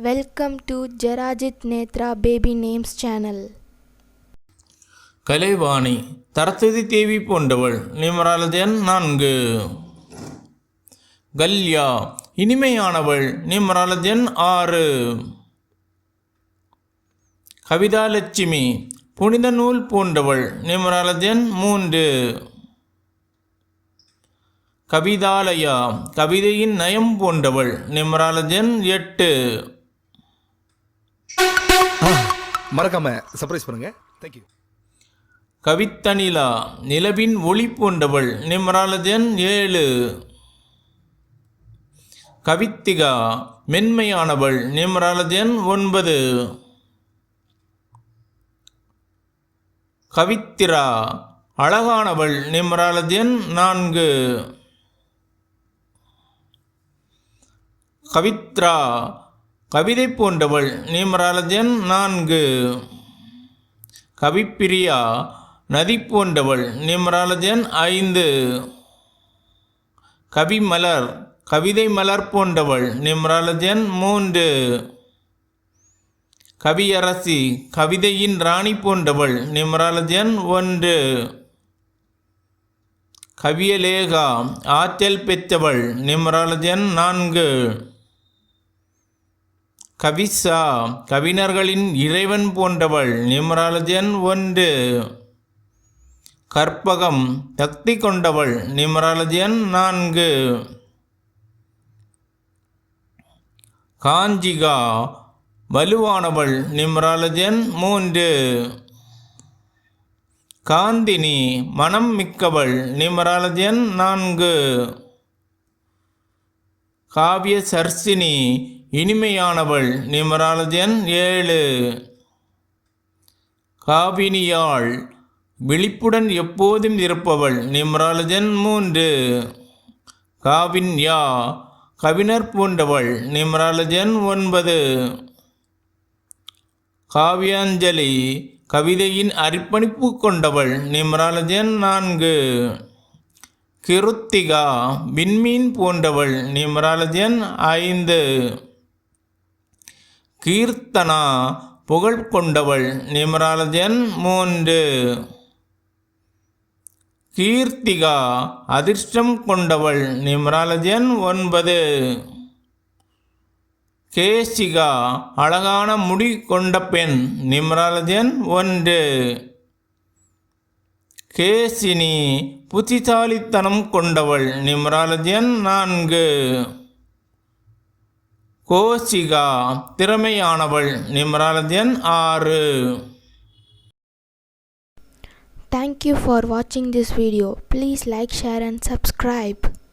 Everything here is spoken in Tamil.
Welcome to ஜெராஜித் Netra baby names channel Kalaivani Saraswati Devi போன்றவள் நிமராலஜன் நான்கு. கல்யா இனிமையானவள் நிமராலஜன் ஆறு. கவிதாலட்சுமி புனித நூல் போன்றவள் நிமராலஜன் மூன்று. கவிதாலயா கவிதையின் நயம் போன்றவள் நிமராலஜன் எட்டு. மறக்காம சர்ப்ரைஸ் பண்ணுங்க. தேங்க்யூ கவித்தனிலா நிலவின் ஒளி போன்றவள் நிமராலஜன் ஏழு. கவித்திகா மென்மையானவள் நிமராலஜன் ஒன்பது. கவித்திரா அழகானவள் நிமராலஜன் நான்கு. கவித்ரா கவிதை போன்றவள் நிமராலஜன் நான்கு. கவிப்பிரியா நதி போன்றவள் நிமராலஜன் ஐந்து. கவிமலர் கவிதை மலர் போன்றவள் நிம்ராலஜன் மூன்று. கவியரசி கவிதையின் ராணி போன்றவள் நிம்ராலஜன் ஒன்று. கவியலேகா ஆற்றல் பெற்றவள் நிம்ராலஜன் நான்கு. கவிசா கவிஞர்களின் இறைவன் போன்றவள் நிமராலஜன் ஒன்று. கற்பகம் தக்தி கொண்டவள் நிமராலஜன் நான்கு. காஞ்சிகா வலுவானவள் நிமராலஜன் மூன்று. காந்தினி மனம் மிக்கவள் நிமராலஜன் நான்கு. காவிய சர்சினி இனிமையானவள் நிமராலஜன் ஏழு. காபினியாள் விழிப்புடன் எப்போதும் இருப்பவள் நிமராலஜன் மூன்று. காவின்யா கவினர் பூண்டவள் நிமராலஜன் ஒன்பது. காவியாஞ்சலி கவிதையின் அர்ப்பணிப்பு கொண்டவள் நிமராலஜன் நான்கு. கிருத்திகா விண்மீன் போன்றவள் நிமராலஜன் ஐந்து. கீர்த்தனா புகழ் கொண்டவள் நிம்ராலஜன் மூன்று. கீர்த்திகா அதிர்ஷ்டம் கொண்டவள் நிம்ராலஜன் ஒன்பது. கேசிகா அழகான முடி கொண்ட பெண் நிம்ராலஜன் ஒன்று. கேசினி புத்திசாலித்தனம் கொண்டவள் நிம்ராலஜன் நான்கு. கோசிகா திறமையானவள் நிமராலதியன் ஆறு தேங்க்யூ ஃபார் வாட்சிங் this video please like share and subscribe